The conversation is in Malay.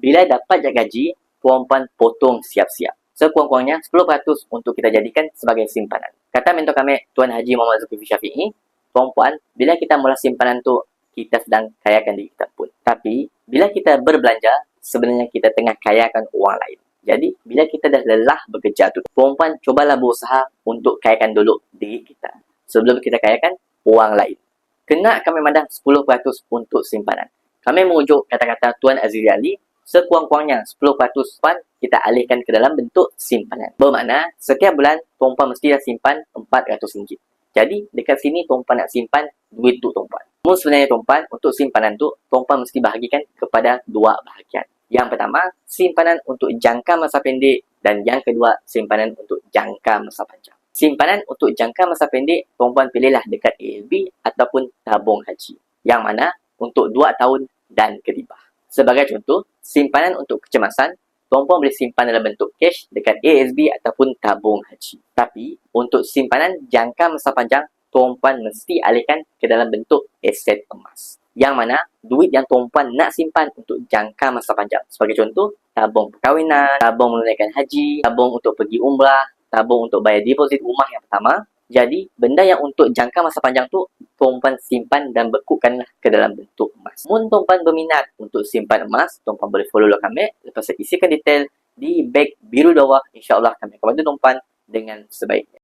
bila dapat je gaji, puan-puan potong siap-siap. Sekurang-kurangnya 10% untuk kita jadikan sebagai simpanan. Kata mentor kami, Tuan Haji Muhammad Zulkifli Syafi'i, puan-puan, bila kita mula simpanan tu, kita sedang kayakan diri kita pun. Tapi, bila kita berbelanja, sebenarnya kita tengah kayakan orang lain. Jadi, bila kita dah lelah bekerja tu, puan-puan cubalah berusaha untuk kayakan dulu diri kita. Sebelum kita kayakan orang lain. Kena kami mandang 10% untuk simpanan. Kami merujuk kata-kata Tuan Azri Ali, sekurang-kurangnya 10% puan kita alihkan ke dalam bentuk simpanan. Bermakna, setiap bulan tuan-puan mesti dah simpan RM400. Jadi, dekat sini tuan-puan nak simpan duit tu tuan-puan. Namun sebenarnya tuan-puan, untuk simpanan tu, tuan-puan mesti bahagikan kepada dua bahagian. Yang pertama, simpanan untuk jangka masa pendek dan yang kedua, simpanan untuk jangka masa panjang. Simpanan untuk jangka masa pendek, tuan-puan pilihlah dekat ALB ataupun tabung haji. Yang mana untuk 2 tahun dan ke. Sebagai contoh, simpanan untuk kecemasan, tuan-puan boleh simpan dalam bentuk cash dekat ASB ataupun tabung haji. Tapi, untuk simpanan jangka masa panjang, tuan-puan mesti alihkan ke dalam bentuk aset emas. Yang mana, duit yang tuan-puan nak simpan untuk jangka masa panjang. Sebagai contoh, tabung perkahwinan, tabung menunaikan haji, tabung untuk pergi umrah, tabung untuk bayar deposit rumah yang pertama. Jadi, benda yang untuk jangka masa panjang tu, tuan-puan simpan dan bekukanlah ke dalam bentuk Mun tuan-puan berminat untuk simpan emas, tuan-puan boleh follow kami. Lepas saya isikan detail di beg biru bawah, insyaAllah kami akan bantu tuan-puan dengan sebaiknya.